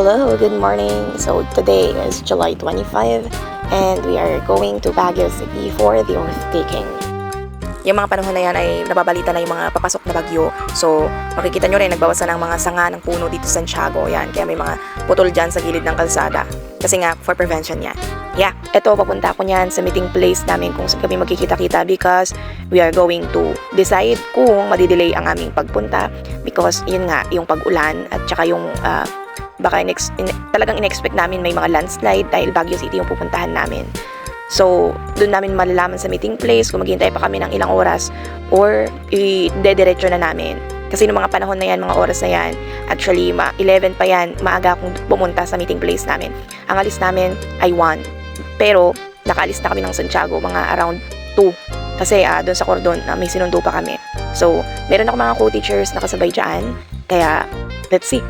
Hello, good morning. So today is July 25 and we are going to Baguio City for the oath taking. Yung mga panahon na yan ay nababalita na yung mga papasok na bagyo. So, makikita nyo rin, nagbawasan ng mga sanga ng puno dito sa Santiago. Yan, kaya may mga putol dyan sa gilid ng kalsada. Kasi nga, for prevention yan. Yeah, eto, papunta ko niyan sa meeting place namin kung saan kami magkikita-kita because we are going to decide kung madidelay ang aming pagpunta because yun nga, yung pag-ulan at saka yung ah, baka inex- in- talagang in-expect namin may mga landslide dahil Baguio City yung pupuntahan namin. So, doon namin malalaman sa meeting place kung maghintay pa kami ng ilang oras or i-dediretso na namin. Kasi noong mga panahon na yan, mga oras na yan, actually, ma 11 pa yan, maaga akong pumunta sa meeting place namin. Ang alis namin ay 1. Pero, nakaalis na kami ng Santiago, mga around 2. Kasi ah, doon sa Cordon, ah, may sinundo pa kami. So, meron ako mga co-teachers na kasabay dyan. Kaya, let's see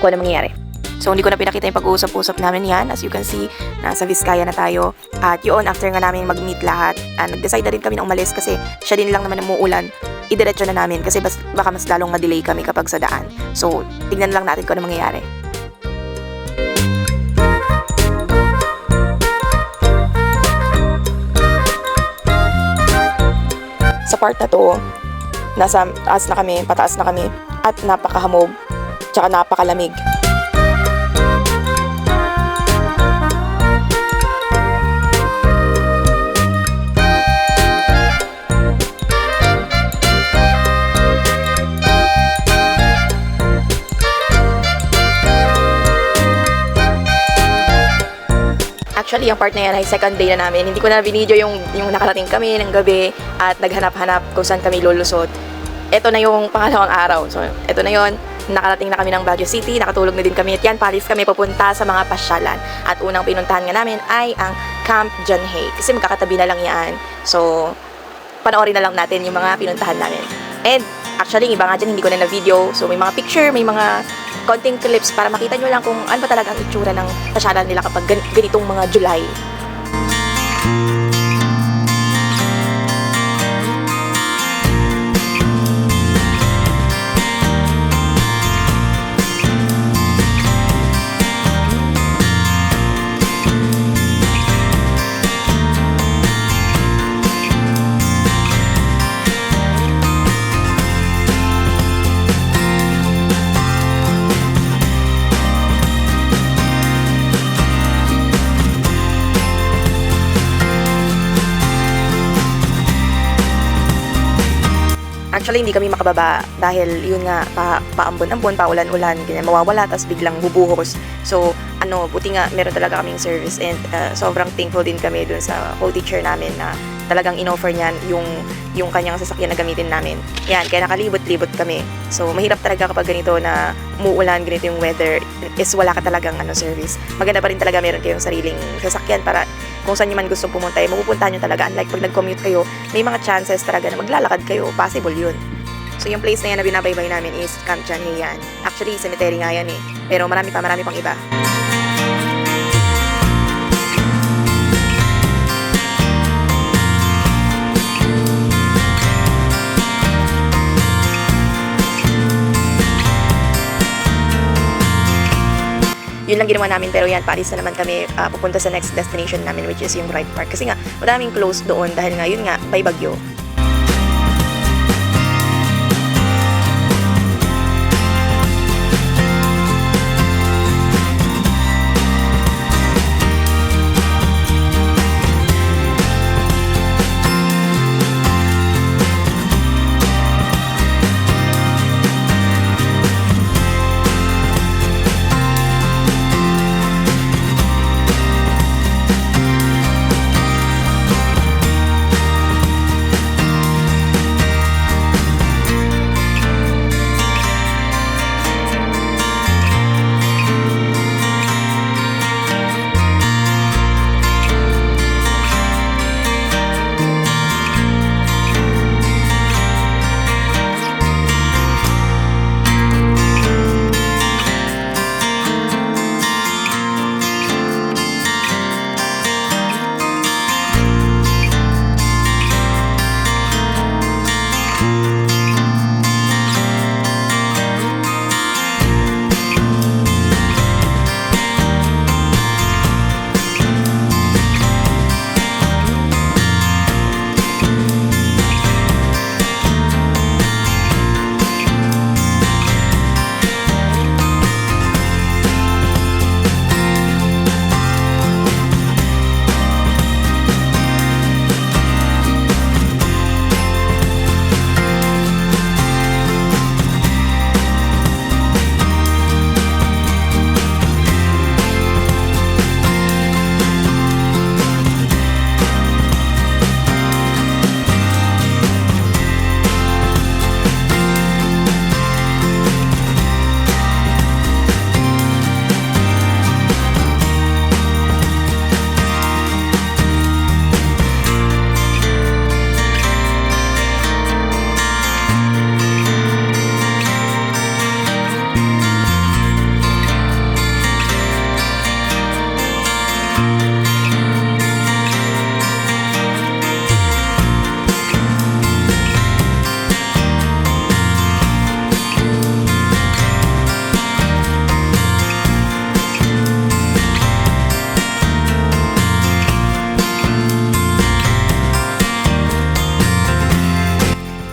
kung ano mangyayari. So, hindi ko na pinakita yung pag-uusap-usap namin yan. As you can see, nasa Vizcaya na tayo. At yun, after nga namin mag-meet lahat, ah, nag-decide na rin kami na umalis kasi siya din lang naman ang muulan. Idiretso na namin kasi bas, baka mas lalong ma-delay kami kapag sa daan. So, tignan lang natin kung ano mangyayari. Sa part na to, nasa taas na kami, pataas na kami, at napakahamog, tsaka napakalamig. Actually, yung part na yan ay second day na namin. Hindi ko na binidyo yung, yung nakarating kami ng gabi at naghanap-hanap kung saan kami lulusot. Ito na yung pangalawang araw. So, ito na yon Nakarating na kami ng Baguio City, nakatulog na din kami. At yan, Paris kami papunta sa mga pasyalan. At unang pinuntahan nga namin ay ang Camp John Hay. Kasi magkakatabi na lang yan. So, panoorin na lang natin yung mga pinuntahan namin. And actually, iba nga dyan, hindi ko na na-video. So, may mga picture, may mga konting clips para makita nyo lang kung ano talaga ang itsura ng pasyalan nila kapag gan- ganitong mga July. Actually, hindi kami makababa dahil yun nga, pa, paambon-ambon, paulan-ulan, ganyan, mawawala, tapos biglang bubuhos. So, ano, buti nga, meron talaga kaming service and uh, sobrang thankful din kami dun sa co-teacher namin na talagang inoffer niyan yung, yung kanyang sasakyan na gamitin namin. Yan, kaya nakalibot-libot kami. So, mahirap talaga kapag ganito na umuulan, ganito yung weather, is wala ka talagang ano, service. Maganda pa rin talaga meron kayong sariling sasakyan para kung saan nyo man gustong pumunta, eh, mapupuntahan nyo talaga. Unlike pag nag-commute kayo, may mga chances talaga na maglalakad kayo. Possible yun. So yung place na yan na binabaybay namin is Camp Chanhe yan. Actually, cemetery nga yan eh. Pero marami pa, marami pang iba. Yun lang ginawa namin pero yan, Paris na naman kami ah, pupunta sa next destination namin which is yung Wright Park. Kasi nga madaming close doon dahil nga yun nga may bagyo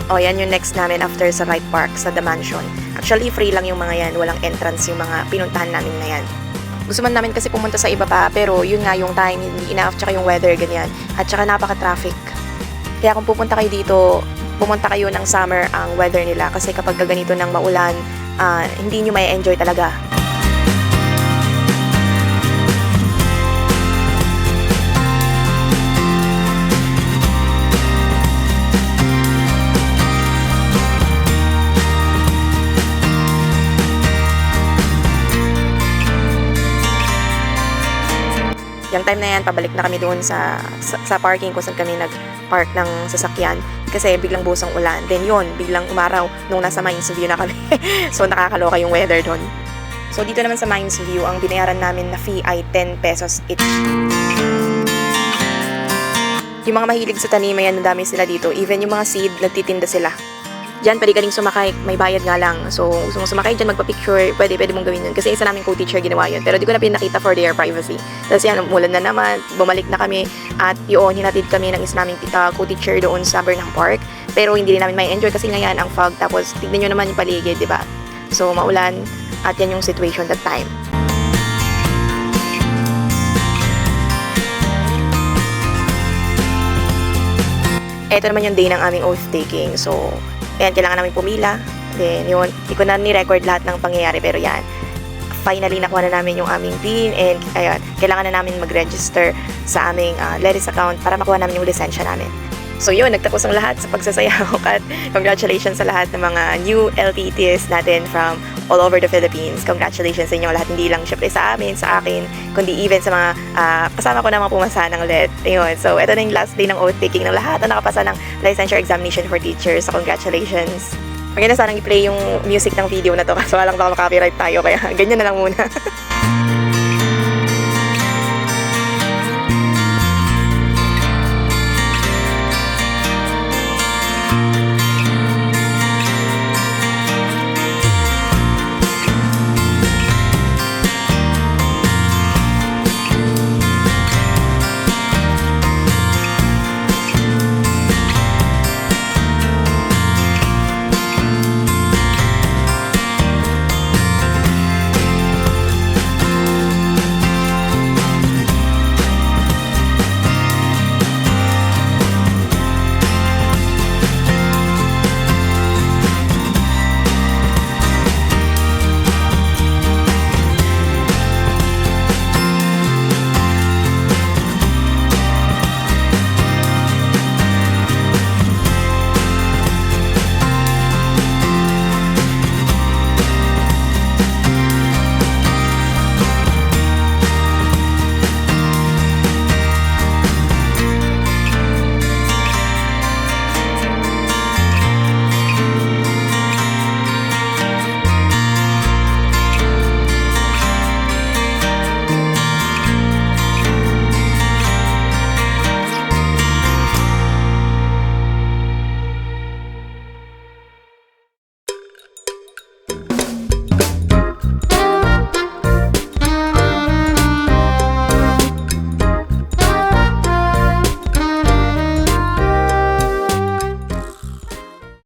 O, yan yung next namin after sa Light Park, sa The Mansion. Actually, free lang yung mga yan. Walang entrance yung mga pinuntahan namin na yan. Gusto man namin kasi pumunta sa iba pa, pero yun nga yung time, hindi enough, tsaka yung weather, ganyan. At tsaka napaka-traffic. Kaya kung pupunta kayo dito, pumunta kayo ng summer ang weather nila kasi kapag ganito ng maulan, ah, hindi nyo may enjoy talaga. Yung time na yan, pabalik na kami doon sa, sa, sa parking kung saan kami nag-park ng sasakyan kasi biglang busang ulan. Then yun, biglang umaraw nung nasa Mines View na kami. so nakakaloka yung weather doon. So dito naman sa Mines View, ang binayaran namin na fee ay 10 pesos each. Yung mga mahilig sa tanimayan, ang dami sila dito. Even yung mga seed, nagtitinda sila. Diyan, pwede ka sumakay, may bayad nga lang. So, gusto mo sumakay dyan, magpa-picture, pwede, pwede mong gawin yun. Kasi isa namin co-teacher ginawa yun. Pero di ko na pinakita for their privacy. Tapos yan, umulan na naman, bumalik na kami, at yun, hinatid kami ng isa naming uh, co-teacher doon sa Burnham Park. Pero hindi rin namin may enjoy kasi nga yan, ang fog. Tapos, tignan nyo naman yung paligid, di ba? So, maulan, at yan yung situation that time. Ito naman yung day ng aming oath taking. So, ayan, kailangan namin pumila. Then, yun, hindi ko na ni-record lahat ng pangyayari, pero yan. Finally, nakuha na namin yung aming PIN and ayan, kailangan na namin mag-register sa aming uh, Leris account para makuha namin yung lisensya namin. So yun, nagtapos ang lahat sa pagsasayaw at congratulations sa lahat ng mga new LTTs natin from all over the Philippines. Congratulations sa inyo lahat, hindi lang syempre sa amin, sa akin, kundi even sa mga ah, kasama ko na mga pumasa ng LED. Ayun, so ito na yung last day ng oath taking ng lahat na nakapasa ng licensure examination for teachers. So congratulations. Maganda sanang i-play yung music ng video na to kaso walang baka copyright tayo kaya ganyan na lang muna.